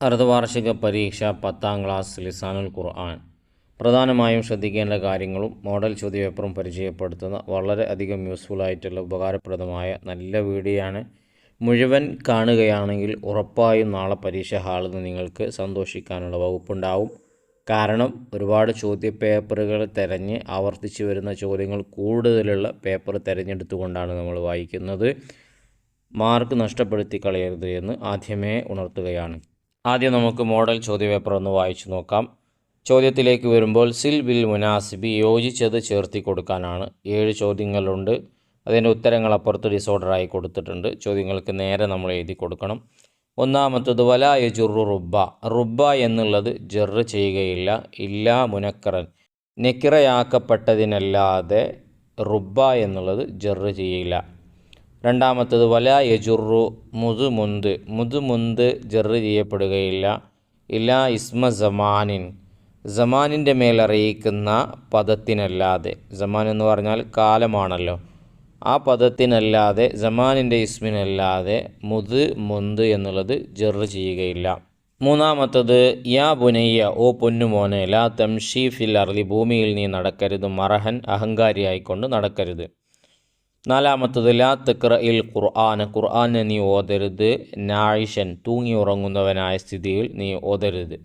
അർദ്ധവാർഷിക പരീക്ഷ പത്താം ക്ലാസ് ലിസാനുൽ ഖുർആൻ. പ്രധാനമായും ശ്രദ്ധിക്കേണ്ട കാര്യങ്ങളും മോഡൽ ചോദ്യപേപ്പറും പരിചയപ്പെടുത്തുന്ന വളരെ അധികം യൂസ്ഫുൾ ആയിട്ടുള്ള ഉപകാരപ്രദമായ നല്ല വീഡിയോ ആണ് മുഴുവൻ കാണുകയാണെങ്കിൽ ഉറപ്പായും നാളെ പരീക്ഷ ഹാളിൽ നിന്ന് നിങ്ങൾക്ക് സന്തോഷിക്കാനുള്ള വകുപ്പുണ്ടാവും. കാരണം ഒരുപാട് ചോദ്യപേപ്പറുകൾ തിരഞ്ഞ് ആവർത്തിച്ച് വരുന്ന ചോദ്യങ്ങൾ കൂടുതലുള്ള പേപ്പർ തിരഞ്ഞെടുത്തുകൊണ്ടാണ് നമ്മൾ വായിക്കുന്നത്. മാർക്ക് നഷ്ടപ്പെടുത്തി കളയരുത് എന്ന് ആദ്യമേ ഉണർത്തുകയാണ്. ആദ്യം നമുക്ക് മോഡൽ ചോദ്യപേപ്പർ ഒന്ന് വായിച്ചു നോക്കാം. ചോദ്യത്തിലേക്ക് വരുമ്പോൾ സിൽ ബിൽ മുനാസിബി യോജിച്ചത് ചേർത്തി കൊടുക്കാനാണ്. ഏഴ് ചോദ്യങ്ങളുണ്ട്. അതിന്റെ ഉത്തരങ്ങൾ അപ്പുറത്ത് ഡിസോർഡറായി കൊടുത്തിട്ടുണ്ട്. ചോദ്യങ്ങൾക്ക് നേരെ നമ്മൾ എഴുതി കൊടുക്കണം. ഒന്നാമത്തത് വല യജുറു റുബ റുബ എന്നുള്ളത് ജെറ് ചെയ്യുകയില്ല. ഇല്ലാ മുനക്കറൻ. നെക്കിറയാക്കപ്പെട്ടതിനല്ലാതെ റുബ എന്നുള്ളത് ജെറ് ചെയ്യില്ല. രണ്ടാമത്തത് വല യജുറു മുതുമുന്ത്. മുതുമുന്ത് ജെറ് ചെയ്യപ്പെടുകയില്ല. ഇല്ല ഇസ്മ സമാനിൻ. സമാനിന്റെ മേലറിയിക്കുന്ന പദത്തിനല്ലാതെ സമാൻ എന്ന് പറഞ്ഞാൽ കാലമാണല്ലോ. ആ പദത്തിനല്ലാതെ സമാനിന്റെ ഇസ്മിനല്ലാതെ മുത് മുന്ത് എന്നുള്ളത് ജെറ് ചെയ്യുകയില്ല. മൂന്നാമത്തത് യാ പുനയ്യ ഓ പൊന്നുമോനെ ലാ തംഷി ഫിൽ അർലി ഭൂമിയിൽ നീ നടക്കരുത് മറഹൻ അഹങ്കാരിയായിക്കൊണ്ട് നടക്കരുത്. നാലാമത്തത് ലാ തക്ര ഇൽ ഖുർആൻ. ഖുർആനെ നീ ഓതരുത്. നായിഷൻ തൂങ്ങി ഉറങ്ങുന്നവനായ സ്ഥിതിയിൽ നീ ഓതരുത്.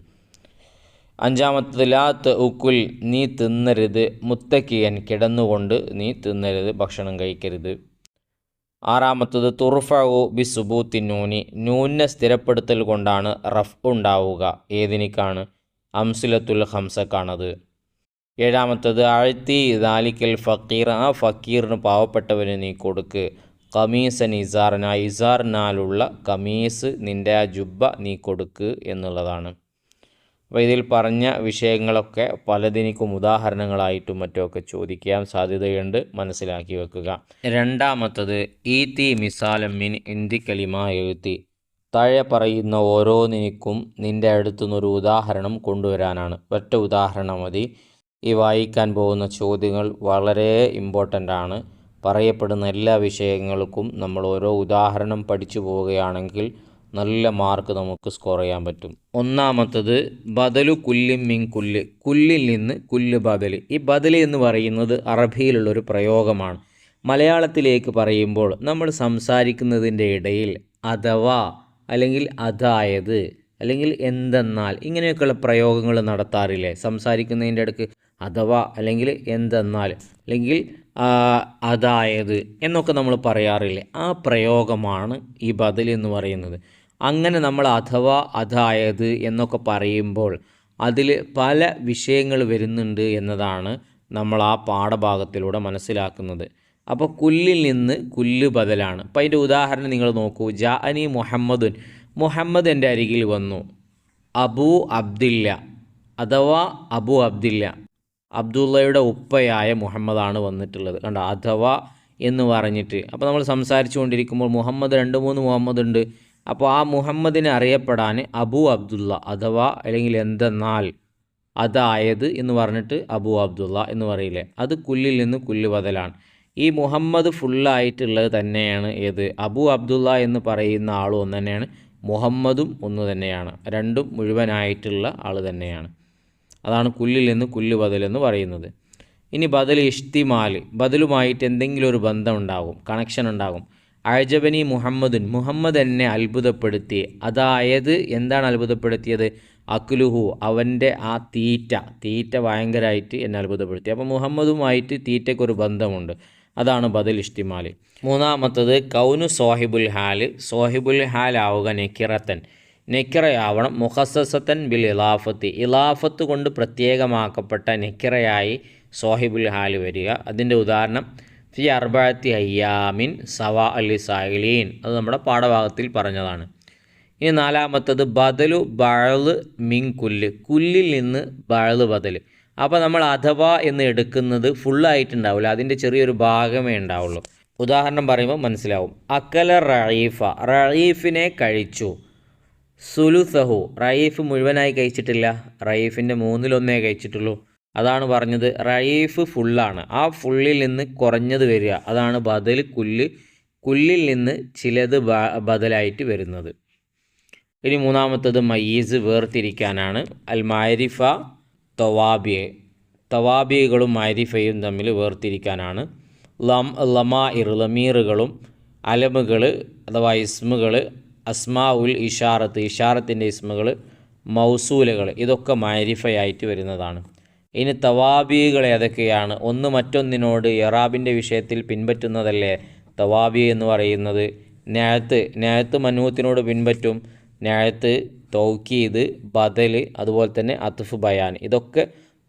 അഞ്ചാമത്തത് ലാ ഉക്കുൽ നീ തിന്നരുത്. മുത്തക്കിയൻ കിടന്നുകൊണ്ട് നീ തിന്നരുത്. ഭക്ഷണം കഴിക്കരുത്. ആറാമത്തത് തുർഫു ബി സുബൂത്തി നൂനി. നൂന്നെ സ്ഥിരപ്പെടുത്തൽ കൊണ്ടാണ് റഫ് ഉണ്ടാവുക. ഏതിനിക്കാണ്? അംസുലത്തുൽ ഹംസക്കാണത് ഏഴാമത്തത് ആഴ്ത്തി ദാലിക്കൽ ഫക്കീർ ആ ഫക്കീറിന് പാവപ്പെട്ടവന് നീ കൊടുക്ക്. കമീസൻ ആ ഇസാറിനാലുള്ള കമീസ് നിന്റെ ആ ജുബ്ബ നീ കൊടുക്ക് എന്നുള്ളതാണ്. അപ്പോൾ ഇതിൽ പറഞ്ഞ വിഷയങ്ങളൊക്കെ പലതിനിക്കും ഉദാഹരണങ്ങളായിട്ടും മറ്റുമൊക്കെ ചോദിക്കാൻ സാധ്യതയുണ്ട് മനസ്സിലാക്കി വെക്കുക. രണ്ടാമത്തത് ഈ ഈത്തി മിസാലമ്മിൻ ഇന്തി കലിമ എഴുത്തി. താഴെ പറയുന്ന ഓരോന്നിനും നിന്റെ അടുത്തുനിന്നൊരു ഉദാഹരണം കൊണ്ടുവരാനാണ്. ഒറ്റ ഉദാഹരണം മതി. ഈ വായിക്കാൻ പോകുന്ന ചോദ്യങ്ങൾ വളരെ ഇമ്പോർട്ടന്റ് ആണ്. പറയപ്പെടുന്ന എല്ലാ വിഷയങ്ങൾക്കും നമ്മൾ ഓരോ ഉദാഹരണം പഠിച്ചു പോവുകയാണെങ്കിൽ നല്ല മാർക്ക് നമുക്ക് സ്കോർ ചെയ്യാൻ പറ്റും. ഒന്നാമത്തത് ബദലു കുല്ലിൻ മിൻ കുല്ല്. കുല്ലിൽ നിന്ന് കുല്ല് ബദൽ ഈ ബദൽ എന്ന് പറയുന്നത് അറബിയിലുള്ളൊരു പ്രയോഗമാണ്. മലയാളത്തിലേക്ക് പറയുമ്പോൾ നമ്മൾ സംസാരിക്കുന്നതിന്റെ ഇടയിൽ അഥവാ അല്ലെങ്കിൽ അതായത് അല്ലെങ്കിൽ എന്തെന്നാൽ ഇങ്ങനെയൊക്കെയുള്ള പ്രയോഗങ്ങൾ നടത്താറില്ലേ? സംസാരിക്കുന്നതിന്റെ ഇടയ്ക്ക് അഥവാ അല്ലെങ്കിൽ എന്തെന്നാൽ അല്ലെങ്കിൽ അതായത് എന്നൊക്കെ നമ്മൾ പറയാറില്ലേ ആ പ്രയോഗമാണ് ഈ ബദൽ എന്ന് പറയുന്നത്. അങ്ങനെ നമ്മൾ അഥവാ അതായത് എന്നൊക്കെ പറയുമ്പോൾ അതിൽ പല വിഷയങ്ങൾ വരുന്നുണ്ട് എന്നതാണ് നമ്മൾ ആ പാഠഭാഗത്തിലൂടെ മനസ്സിലാക്കുന്നത്. അപ്പോൾ കുല്ലിൽ നിന്ന് കുല്ല് ബദലാണ്. അപ്പോൾ അതിന്റെ ഉദാഹരണം നിങ്ങൾ നോക്കൂ. ജാ അനി മുഹമ്മദുൻ. മുഹമ്മദ് എന്റെ അരികിൽ വന്നു. അബു അബ്ദില്ല. അഥവാ അബു അബ്ദില്ല. അബ്ദുള്ളയുടെ ഉപ്പയായ മുഹമ്മദാണ് വന്നിട്ടുള്ളത്. കണ്ട? അഥവാ എന്ന് പറഞ്ഞിട്ട്. അപ്പോൾ നമ്മൾ സംസാരിച്ചു കൊണ്ടിരിക്കുമ്പോൾ മുഹമ്മദ് രണ്ട് മൂന്ന് മുഹമ്മദ് ഉണ്ട് അപ്പോൾ ആ മുഹമ്മദിനെ അറിയപ്പെടാൻ അബു അബ്ദുള്ള അഥവാ അല്ലെങ്കിൽ എന്തെന്നാൽ അതായത് എന്ന് പറഞ്ഞിട്ട് അബു അബ്ദുള്ള എന്ന് പറയില്ലേ? അത് കുല്ലിൽ നിന്ന് കുല്ല് ബദലാണ് ഈ മുഹമ്മദ് ഫുള്ളായിട്ടുള്ളത് തന്നെയാണ് ഏത്? അബു അബ്ദുള്ള എന്ന് പറയുന്ന ആളും ഒന്ന് തന്നെയാണ്. മുഹമ്മദും ഒന്ന് തന്നെയാണ്. രണ്ടും മുഴുവനായിട്ടുള്ള ആൾ തന്നെയാണ്. അതാണ് കുല്ലിൽ നിന്ന് കുല്ല് എന്ന് പറയുന്നത്. ഇനി ബദൽ ഇഷ്തിമാൽ ബദലുമായിട്ട് എന്തെങ്കിലും ഒരു ബന്ധം ഉണ്ടാകും കണക്ഷൻ ഉണ്ടാകും. അഴജബനി മുഹമ്മദുൻ മുഹമ്മദ് എന്നെ അത്ഭുതപ്പെടുത്തി. അതായത് എന്താണ് അത്ഭുതപ്പെടുത്തിയത്? അക്ലുഹു അവന്റെ ആ തീറ്റ തീറ്റ ഭയങ്കരമായിട്ട് എന്നെ അത്ഭുതപ്പെടുത്തി. അപ്പോൾ മുഹമ്മദുമായിട്ട് തീറ്റയ്ക്കൊരു ബന്ധമുണ്ട്. അതാണ് ബദൽ ഇഷ്തിമാൽ. മൂന്നാമത്തത് കൗനു സോഹിബുൽ ഹാൽ സോഹിബുൽ ഹാൽ ആവുക നെക്കിറത്തൻ നെക്കിറയാവണം മുഹസസത്തൻ ബിൽ ഇലാഫത്ത്. ഇലാഫത്ത് കൊണ്ട് പ്രത്യേകമാക്കപ്പെട്ട നെക്കിറയായി സോഹിബുൽ ഹാൽ വരിക. അതിന്റെ ഉദാഹരണം ഫി അർബാത്തി അയ്യാമിൻ സവാ അലി സാഹിലീൻ. അത് നമ്മുടെ പാഠഭാഗത്തിൽ പറഞ്ഞതാണ്. ഇനി നാലാമത്തത് ബദലു ബഴൽ മിൻ കുല്ല്. കുല്ലിൽ നിന്ന് ബഴൽ ബദൽ അപ്പോൾ നമ്മൾ അഥവാ എന്ന് എടുക്കുന്നത് ഫുള്ളായിട്ടുണ്ടാവില്ല അതിന്റെ ചെറിയൊരു ഭാഗമേ ഉണ്ടാവുള്ളൂ. ഉദാഹരണം പറയുമ്പോൾ മനസ്സിലാവും. അക്കല റഴീഫ റഴീഫിനെ കഴിച്ചു. സുലുസഹു റയീഫ് മുഴുവനായി കഴിച്ചിട്ടില്ല. റയീഫിന്റെ മൂന്നിലൊന്നേ കഴിച്ചിട്ടുള്ളൂ. അതാണ് പറഞ്ഞത്. റയീഫ് ഫുള്ളാണ്. ആ ഫുള്ളിൽ നിന്ന് കുറഞ്ഞത് വരിക. അതാണ് ബദൽ കുല്ല്. കുല്ലിൽ നിന്ന് ചിലത് ബദലായിട്ട് വരുന്നത്. ഇനി മൂന്നാമത്തത് മയ്യീസ് വേർതിരിക്കാനാണ്. അൽ മാരിഫ തവാബിയെ തവാബികളും മാരിഫയും തമ്മിൽ വേർതിരിക്കാനാണ്. ലം ലമാ ഇർലമീറുകളും അലമുകൾ അഥവാ ഇസ്മുകൾ അസ്മാ ഉൽ ഇഷാറത്ത് ഇഷാറത്തിന്റെ ഇസ്മകൾ മൗസൂലുകൾ ഇതൊക്കെ മാരിഫയായിട്ട് വരുന്നതാണ്. ഇനി തവാബികൾ ഏതൊക്കെയാണ്? ഒന്ന് മറ്റൊന്നിനോട് എറാബിന്റെ വിഷയത്തിൽ പിൻപറ്റുന്നതല്ലേ? തവാബി എന്ന് പറയുന്നത് ഞായത്ത് ഞായത്ത് മനുവത്തിനോട് പിൻപറ്റും. ഞായത്ത് തൗക്കീദ് ബദൽ അതുപോലെ തന്നെ അത്തുഫ് ബയാൻ ഇതൊക്കെ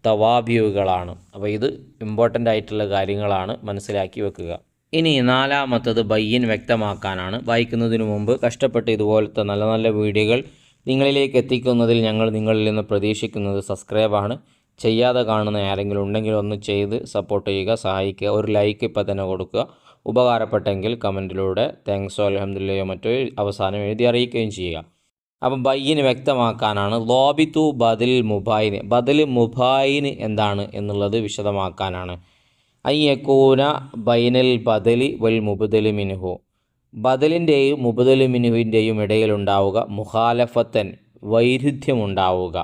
തവാബിയുകളാണ് അപ്പോൾ ഇത് ഇമ്പോർട്ടന്റ് ആയിട്ടുള്ള കാര്യങ്ങളാണ് മനസ്സിലാക്കി വെക്കുക. ഇനി നാലാമത്തത് ബയ്യൻ വ്യക്തമാക്കാനാണ്. വായിക്കുന്നതിന് മുമ്പ് കഷ്ടപ്പെട്ട് ഇതുപോലത്തെ നല്ല നല്ല വീഡിയോകൾ നിങ്ങളിലേക്ക് എത്തിക്കുന്നതിൽ ഞങ്ങൾ നിങ്ങളിൽ നിന്ന് പ്രതീക്ഷിക്കുന്നത് സബ്സ്ക്രൈബാണ്. ചെയ്യാതെ കാണുന്ന ആരെങ്കിലും ഉണ്ടെങ്കിൽ ഒന്ന് ചെയ്ത് സപ്പോർട്ട് ചെയ്യുക സഹായിക്കുക ഒരു ലൈക്ക് ഇപ്പം തന്നെ കൊടുക്കുക. ഉപകാരപ്പെട്ടെങ്കിൽ കമന്റിലൂടെ താങ്ക്സോ അലഹമില്ലയോ മറ്റോ അവസാനം എഴുതി അറിയിക്കുകയും ചെയ്യുക. അപ്പം ബയ്യന് വ്യക്തമാക്കാനാണ് ലോബിത്തു ബദൽ മുബായിന്. ബദൽ മുബായിന് എന്താണ് എന്നുള്ളത് വിശദമാക്കാനാണ്. അയ്യക്കൂന ബൈനൽ ബദലി വൽ മുബദലി മിനുഹു ബദലിന്റെയും മുബദലി മിനുവിന്റെയും ഇടയിലുണ്ടാവുക മുഖാലഫത്തൻ വൈരുദ്ധ്യമുണ്ടാവുക.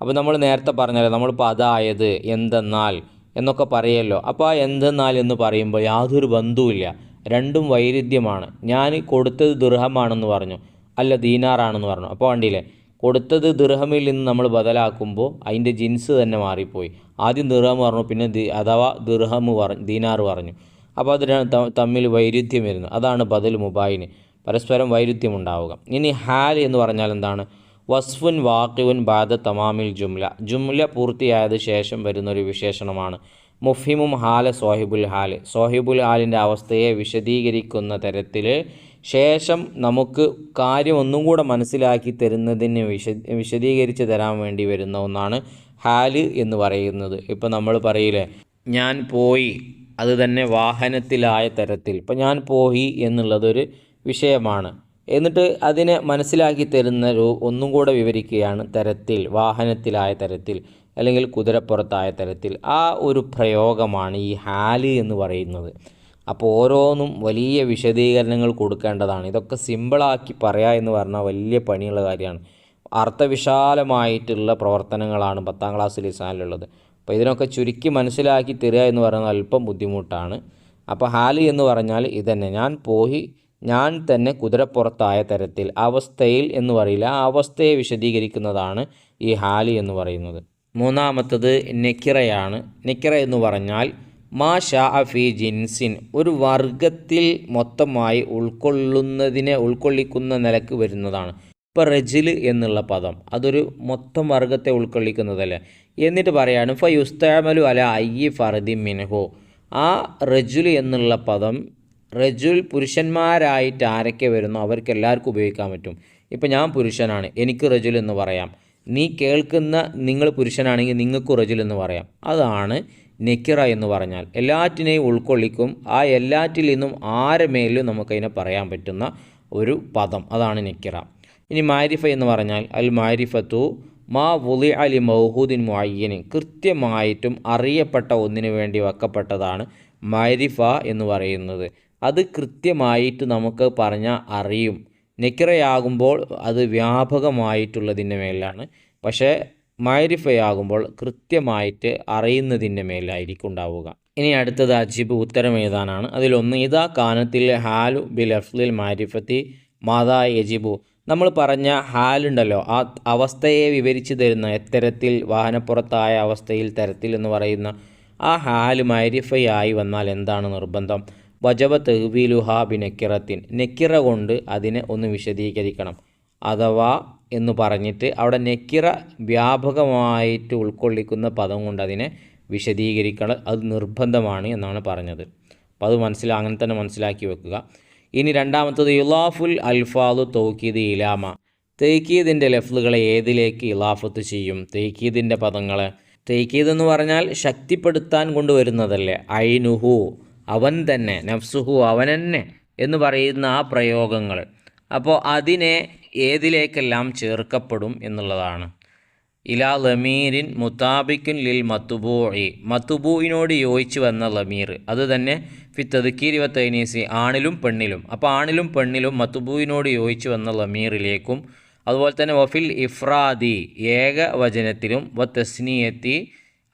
അപ്പോൾ നമ്മൾ നേരത്തെ പറഞ്ഞല്ലോ നമ്മളിപ്പോൾ അതായത് എന്തെന്നാൽ എന്നൊക്കെ പറയല്ലോ. അപ്പോൾ ആ എന്തെന്നാൽ എന്ന് പറയുമ്പോൾ യാതൊരു ബന്ധവുമില്ല രണ്ടും വൈരുദ്ധ്യമാണ്. ഞാൻ കൊടുത്തത് ദുർഹമാണെന്ന് പറഞ്ഞു അല്ല ദീനാറാണെന്ന് പറഞ്ഞു. അപ്പോൾ വണ്ടിയില്ലേ കൊടുത്തത് ദിർഹമിൽ നിന്ന് നമ്മൾ ബദലാക്കുമ്പോൾ അതിന്റെ ജിൻസ് തന്നെ മാറിപ്പോയി. ആദ്യം ദിർഹം പറഞ്ഞു പിന്നെ അഥവാ ദിർഹം പറഞ്ഞു ദീനാർ പറഞ്ഞു. അപ്പോൾ അത് തമ്മിൽ വൈരുദ്ധ്യം വരുന്നു. അതാണ് ബദൽ മുബായിന്. പരസ്പരം വൈരുദ്ധ്യം ഉണ്ടാവുക ഇനി ഹാൽ എന്ന് പറഞ്ഞാൽ എന്താണ്? വസ്ഫുൻ വാക്കിവുൻ ബാദ തമാമിൽ ജുംല. ജുംല പൂർത്തിയായത് ശേഷം വരുന്നൊരു വിശേഷണമാണ്. മുഫിമും ഹാല സോഹിബുൽ ഹാൽ. സോഹിബുൽ ഹാലിന്റെ അവസ്ഥയെ വിശദീകരിക്കുന്ന തരത്തിൽ ശേഷം നമുക്ക് കാര്യം ഒന്നും കൂടെ മനസ്സിലാക്കി തരുന്നതിന് വിശ വിശദീകരിച്ച് തരാൻ വേണ്ടി വരുന്ന ഒന്നാണ് ഹാൽ എന്ന് പറയുന്നത്. ഇപ്പം നമ്മൾ പറയില്ലേ ഞാൻ പോയി അത് തന്നെ വാഹനത്തിലായ തരത്തിൽ. ഇപ്പം ഞാൻ പോയി എന്നുള്ളതൊരു വിഷയമാണ്. എന്നിട്ട് അതിനെ മനസ്സിലാക്കി തരുന്ന ഒന്നും കൂടെ വിവരിക്കുകയാണ് തരത്തിൽ വാഹനത്തിലായ തരത്തിൽ അല്ലെങ്കിൽ കുതിരപ്പുറത്തായ തരത്തിൽ. ആ ഒരു പ്രയോഗമാണ് ഈ ഹാൽ എന്ന് പറയുന്നത്. അപ്പോൾ ഓരോന്നും വലിയ വിശദീകരണങ്ങൾ കൊടുക്കേണ്ടതാണ്. ഇതൊക്കെ സിമ്പിളാക്കി പറയാ എന്ന് പറഞ്ഞാൽ വലിയ പണിയുള്ള കാര്യമാണ്. അർത്ഥവിശാലമായിട്ടുള്ള പ്രവർത്തനങ്ങളാണ് പത്താം ക്ലാസ്സിൽ ലിസാനിലുള്ളത് അപ്പോൾ ഇതിനൊക്കെ ചുരുക്കി മനസ്സിലാക്കി തരിക എന്ന് പറയുന്നത് അല്പം ബുദ്ധിമുട്ടാണ്. അപ്പോൾ ഹാൽ എന്ന് പറഞ്ഞാൽ ഇതന്നെ. ഞാൻ പോയി ഞാൻ തന്നെ കുതിരപ്പുറത്തായ തരത്തിൽ അവസ്ഥയിൽ എന്ന് പറയില്ല ആ അവസ്ഥയെ വിശദീകരിക്കുന്നതാണ് ഈ ഹാലി എന്ന് പറയുന്നത്. മൂന്നാമത്തത് നെക്കിറയാണ്. നെക്കിറ എന്ന് പറഞ്ഞാൽ മാ ഷാ ഫി ജിൻസിൻ ഒരു വർഗത്തിൽ മൊത്തമായി ഉൾക്കൊള്ളുന്നതിനെ ഉൾക്കൊള്ളിക്കുന്ന നിലയ്ക്ക് വരുന്നതാണ്. ഇപ്പോൾ റജിൽ എന്നുള്ള പദം അതൊരു മൊത്തം വർഗത്തെ ഉൾക്കൊള്ളിക്കുന്നതല്ലേ? എന്നിട്ട് പറയാണ് ഫ യുസ്താമലു അല അയ്യി ഫർദി മിൻഹു. ആ റജുൽ എന്നുള്ള പദം റജുൽ പുരുഷന്മാരായിട്ട് ആരൊക്കെ വരുന്നോ അവർക്ക് എല്ലാവർക്കും ഉപയോഗിക്കാൻ പറ്റും. ഇപ്പം ഞാൻ പുരുഷനാണ് എനിക്ക് റജുൽ എന്ന് പറയാം. നീ കേൾക്കുന്ന നിങ്ങൾ പുരുഷനാണെങ്കിൽ നിങ്ങൾക്ക് റജുൽ എന്ന് പറയാം. അതാണ് നെക്കിറ എന്ന് പറഞ്ഞാൽ. എല്ലാറ്റിനെയും ഉൾക്കൊള്ളിക്കും. ആ എല്ലാറ്റിൽ നിന്നും ആരെ മേലും നമുക്കതിനെ പറയാൻ പറ്റുന്ന ഒരു പദം. അതാണ് നെക്കിറ. ഇനി മാരിഫ എന്ന് പറഞ്ഞാൽ അൽ മാരിഫത്തു മാ വുലി അലി മൗഹൂദിൻ മുഅയ്യന് കൃത്യമായിട്ടും അറിയപ്പെട്ട ഒന്നിനു വേണ്ടി വെക്കപ്പെട്ടതാണ് മാരിഫ എന്ന് പറയുന്നത്. അത് കൃത്യമായിട്ട് നമുക്ക് പറഞ്ഞാൽ അറിയും. നിക്കറയാകുമ്പോൾ അത് വ്യാപകമായിട്ടുള്ളതിന്റെ മേലാണ്. പക്ഷേ മാരിഫയാകുമ്പോൾ കൃത്യമായിട്ട് അറിയുന്നതിന്റെ മേലായിരിക്കും ഉണ്ടാവുക. ഇനി അടുത്തത് അജീബ് ഉത്തരം എഴുതാനാണ്. അതിലൊന്ന് ഇതാ കാനത്തിൽ ഹാലു ബിൽ അഫ്ലിൽ മാരിഫത്തി മാതാ യജിബു. നമ്മൾ പറഞ്ഞ ഹാലുണ്ടല്ലോ ആ അവസ്ഥയെ വിവരിച്ചു തരുന്ന എത്തരത്തിൽ വാഹനപ്പുറത്തായ അവസ്ഥയിൽ തരത്തിൽ എന്ന് പറയുന്ന ആ ഹാൽ മാരിഫയായി വന്നാൽ എന്താണ് നിർബന്ധം? വജബ തെഹ്വീലുഹാ ബി നെക്കിറത്തിൻ നെക്കിറ കൊണ്ട് അതിനെ ഒന്ന് വിശദീകരിക്കണം. അഥവാ എന്ന് പറഞ്ഞിട്ട് അവിടെ നെക്കിറ വ്യാപകമായിട്ട് ഉൾക്കൊള്ളിക്കുന്ന പദം കൊണ്ട് അതിനെ വിശദീകരിക്കണം അത് നിർബന്ധമാണ് എന്നാണ് പറഞ്ഞത്. അപ്പോൾ അത് മനസ്സിലാ അങ്ങനെ തന്നെ മനസ്സിലാക്കി വെക്കുക. ഇനി രണ്ടാമത്തത് ഇലാഫുൽ അൽഫാദു തൗക്കീദ് ഇലാമ. തേക്കീദിന്റെ ലഫ്ലുകളെ ഏതിലേക്ക് ഇലാഫത്ത് ചെയ്യും? തേക്കീദിന്റെ പദങ്ങളെ. തേക്കീദ് എന്ന് പറഞ്ഞാൽ ശക്തിപ്പെടുത്താൻ കൊണ്ടുവരുന്നതല്ലേ? ഐനുഹു. അവൻ തന്നെ നഫ്സുഹു അവൻ തന്നെ എന്ന് പറയുന്ന ആ പ്രയോഗങ്ങൾ. അപ്പോൾ അതിനെ ഏതിലേക്കെല്ലാം ചേർക്കപ്പെടും എന്നുള്ളതാണ്. ഇലാ ലമീരിൻ മുത്താബിക്കുൻ ലിൽ മത്തുബൂഇ. മത്തുബൂയിനോട് യോജിച്ച് വന്ന ലമീർ അത് തന്നെ ഫി തദ്ക്കീരി വ ആണിലും പെണ്ണിലും. അപ്പോൾ ആണിലും പെണ്ണിലും മത്തുബൂയിനോട് യോജിച്ച് വന്ന ലമീറിലേക്കും അതുപോലെ തന്നെ വഫിൽ ഇഫ്രാദി ഏകവചനത്തിലും വ തസ്നിയത്തി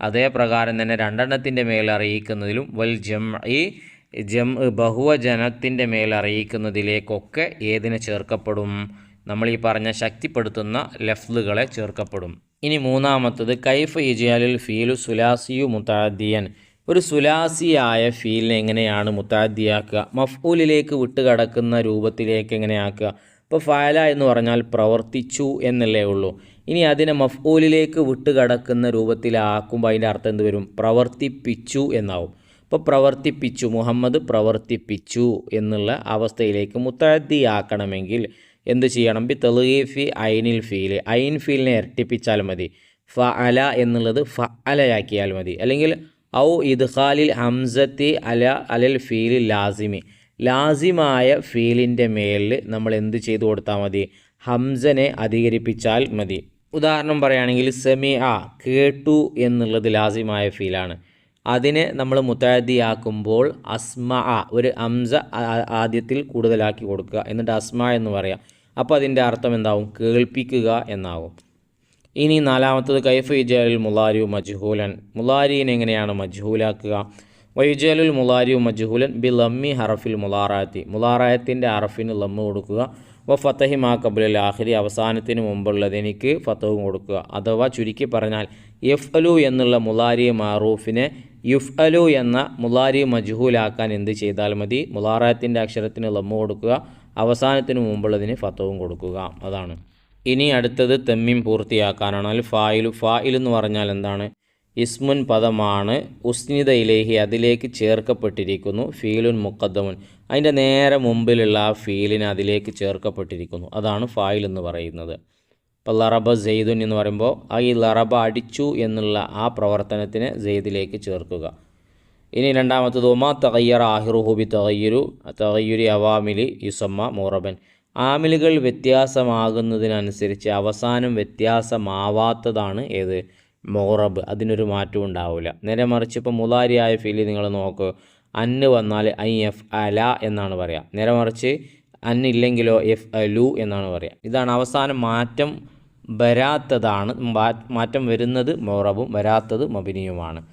അതേ പ്രകാരം തന്നെ രണ്ടെണ്ണത്തിന്റെ മേൽ അറിയിക്കുന്നതിലും വൽ ജം ഈ ജം ബഹുവജനത്തിന്റെ മേൽ അറിയിക്കുന്നതിലേക്കൊക്കെ ഏതിനെ ചേർക്കപ്പെടും? നമ്മൾ ഈ പറഞ്ഞ ശക്തിപ്പെടുത്തുന്ന ലഫ്ലുകളെ ചേർക്കപ്പെടും. ഇനി മൂന്നാമത്തത് കൈഫ് ഇജിയാലിൽ ഫീലു സുലാസിയു മുത്താദിയൻ. ഒരു സുലാസിയായ ഫീലിനെ എങ്ങനെയാണ് മുത്താദിയാക്കുക? മഫ്ഊലിലേക്ക് വിട്ടുകടക്കുന്ന രൂപത്തിലേക്ക് എങ്ങനെയാക്കുക? ഇപ്പോൾ ഫാല എന്ന് പറഞ്ഞാൽ പ്രവർത്തിച്ചു എന്നല്ലേ ഉള്ളൂ. ഇനി അതിനെ മഫ്ഊലിലേക്ക് വിട്ടുകടക്കുന്ന രൂപത്തിലാക്കുമ്പോൾ അതിന്റെ അർത്ഥം എന്ത് വരും? പ്രവർത്തിപ്പിച്ചു എന്നാവും. ഇപ്പോൾ പ്രവർത്തിപ്പിച്ചു മുഹമ്മദ് പ്രവർത്തിപ്പിച്ചു എന്നുള്ള അവസ്ഥയിലേക്ക് മുത്തദ്ദിയാക്കണമെങ്കിൽ എന്ത് ചെയ്യണം? ബി തെളുഫി ഐനിൽ ഫീൽ ഐൻ ഫീലിനെ ഇരട്ടിപ്പിച്ചാൽ മതി. ഫ അല എന്നുള്ളത് ഫ അലയാക്കിയാൽ മതി. അല്ലെങ്കിൽ ഔ ഇദ്ഖാലിൽ ഹംസത്തി അല അലൽ ഫീൽ ലാസിമി. ലാസിമായ ഫീലിന്റെ മേലിൽ നമ്മൾ എന്ത് ചെയ്തു കൊടുത്താൽ മതി? ഹംസനെ അധികരിപ്പിച്ചാൽ മതി. ഉദാഹരണം പറയുകയാണെങ്കിൽ സെമി ആ കേട്ടു എന്നുള്ളത് ലാസിമായ ഫീലാണ്. അതിനെ നമ്മൾ മുത്താദിയാക്കുമ്പോൾ അസ്മ ആ ഒരു അംസ ആദ്യത്തിൽ കൂടുതലാക്കി കൊടുക്കുക. എന്നിട്ട് അസ്മ എന്ന് പറയാം. അപ്പോൾ അതിന്റെ അർത്ഥം എന്താവും? കേൾപ്പിക്കുക എന്നാവും. ഇനി നാലാമത്തത് കൈഫ ഇജാലുൽ മുലാരിയു മജ്ഹൂലൻ. മുലാരിയിനെ എങ്ങനെയാണ് മജ്ഹൂലാക്കുക? വൈജാലുൽ മുലാരിയു മജ്ഹൂലൻ ബി ലമ്മി ഹറഫിൽ മുലാറായത്തി മുലാറായത്തിന്റെ ഹറഫിന് ലമ്മ് കൊടുക്കുക. വ ഫത്തഹി മാ കബുലിൽ ആഖിരി അവസാനത്തിന് മുമ്പുള്ളതെനിക്ക് ഫത്തഹും കൊടുക്കുക. അഥവാ ചുരുക്കി പറഞ്ഞാൽ യഫ് അലു എന്നുള്ള മുലാരി മാറൂഫിനെ യുഫ് അലു എന്ന മുലാരി മജ്ഹൂലാക്കാൻ എന്ത് ചെയ്താൽ മതി? മുലാറായത്തിന്റെ അക്ഷരത്തിന് ലമ്മ കൊടുക്കുക അവസാനത്തിന് മുമ്പുള്ളതിന് ഫത്തവും കൊടുക്കുക. അതാണ്. ഇനി അടുത്തത് തെമ്മിം പൂർത്തിയാക്കാനാണ്. അതിൽ ഫായിലു ഫായിൽ എന്ന് പറഞ്ഞാൽ എന്താണ്? ഇസ്മുൻ പദമാണ് ഉസ്നിത ഇലേഹി അതിലേക്ക് ചേർക്കപ്പെട്ടിരിക്കുന്നു ഫീലുൻ മുക്കദ്ദമുൻ അതിന്റെ നേരെ മുമ്പിലുള്ള ആ ഫീലിന് അതിലേക്ക് ചേർക്കപ്പെട്ടിരിക്കുന്നു. അതാണ് ഫായിൽ എന്ന് പറയുന്നത്. ഇപ്പോൾ ലറബ സെയ്ദുൻ എന്ന് പറയുമ്പോൾ ആ ഈ ലറബ അടിച്ചു എന്നുള്ള ആ പ്രവർത്തനത്തിന് ജെയ്ദിലേക്ക് ചേർക്കുക. ഇനി രണ്ടാമത്തത് ഒമാ തകയ്യർ ആഹിറുഹുബി തകയ്യുരു തകയ്യുരി അവാമിലി യുസമ്മ മോറബൻ. ആമിലുകൾ വ്യത്യാസമാകുന്നതിനനുസരിച്ച് അവസാനം വ്യത്യാസമാവാത്തതാണ് ഏത്? മോറബ് അതിനൊരു മാറ്റം ഉണ്ടാവില്ല. നേരെ മറിച്ച് ഇപ്പോൾ മുതാരിയായ ഫീൽ നിങ്ങൾ നോക്ക്. അന്ന് വന്നാൽ ഐ എഫ് അല എന്നാണ് പറയുക നേരെ മറിച്ച് അന്നില്ലെങ്കിലോ എഫ് അലു എന്നാണ് പറയുക ഇതാണ് അവസാനം മാറ്റം വരാത്തതാണ്. മാറ്റം വരുന്നത് മോറബും വരാത്തത് മബിനിയുമാണ്.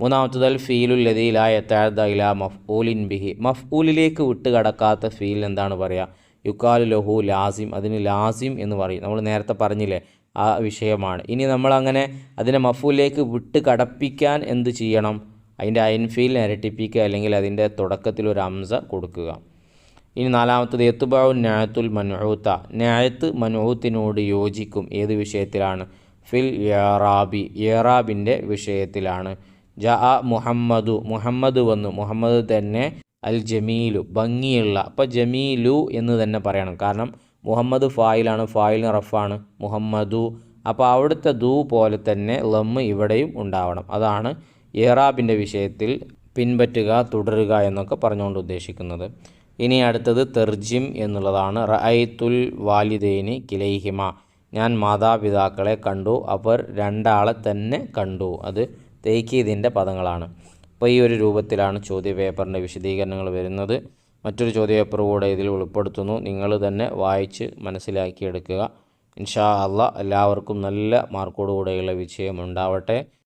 മൂന്നാമത്തത് അൽ ഫീലുൽ ലതീലായ താഴ്ദ ഇല മഫ്ഊലിൻ ബിഹി. മഫ്ഊലിലേക്ക് വിട്ട് കടക്കാത്ത ഫീൽ എന്താണ് പറയുക യുക്കാലു ലഹു ലാസിം. അതിന് ലാസിം എന്ന് പറയും. നമ്മൾ നേരത്തെ പറഞ്ഞില്ലേ ആ വിഷയമാണ്. ഇനി നമ്മളങ്ങനെ അതിനെ മഫൂലേക്ക് വിട്ട് കടപ്പിക്കാൻ എന്ത് ചെയ്യണം? അതിന്റെ അയൻഫീൽ ഇരട്ടിപ്പിക്കുക അല്ലെങ്കിൽ അതിന്റെ തുടക്കത്തിൽ ഒരു അംസ കൊടുക്കുക. ഇനി നാലാമത്തത് എത്തുബാവു ന്യായത്തുൽ മനോഹൂത്ത ന്യായത്ത് മനോഹത്തിനോട് യോജിക്കും. ഏത് വിഷയത്തിലാണ്? ഫിൽ യറാബി യറാബിന്റെ വിഷയത്തിലാണ്. ജ അ മുഹമ്മദു. മുഹമ്മദ് വന്നു. മുഹമ്മദ് തന്നെ അൽ ജമീലു. ഭംഗിയുള്ള. അപ്പോൾ ജമീലു എന്ന് തന്നെ പറയണം. കാരണം മുഹമ്മദ് ഫായിലാണ് ഫായിലിന് റഫാണ് മുഹമ്മദു. അപ്പോൾ അവിടുത്തെ ദു പോലെ തന്നെ ലമ്മ് ഇവിടെയും ഉണ്ടാവണം. അതാണ് ഏറാബിന്റെ വിഷയത്തിൽ പിൻപറ്റുക തുടരുക എന്നൊക്കെ പറഞ്ഞുകൊണ്ട് ഉദ്ദേശിക്കുന്നത്. ഇനി അടുത്തത് തെർജിം എന്നുള്ളതാണ്. റഅയ്ത്തുൽ വാലിദൈനി കിലൈഹിമ. ഞാൻ മാതാപിതാക്കളെ കണ്ടു അവർ രണ്ടാളെ തന്നെ കണ്ടു. അത് തേക്കിയതിന്റെ പദങ്ങളാണ്. അപ്പോൾ ഈ ഒരു രൂപത്തിലാണ് ചോദ്യപേപ്പറിന്റെ വിശദീകരണങ്ങൾ വരുന്നത്. മറ്റൊരു ചോദ്യപേപ്പർ കൂടെ ഇതിൽ ഉൾപ്പെടുത്തുന്നു. നിങ്ങൾ തന്നെ വായിച്ച് മനസ്സിലാക്കിയെടുക്കുക. ഇൻഷാ അള്ളാ എല്ലാവർക്കും നല്ല മാർക്കോടുകൂടെയുള്ള വിജയം ഉണ്ടാവട്ടെ.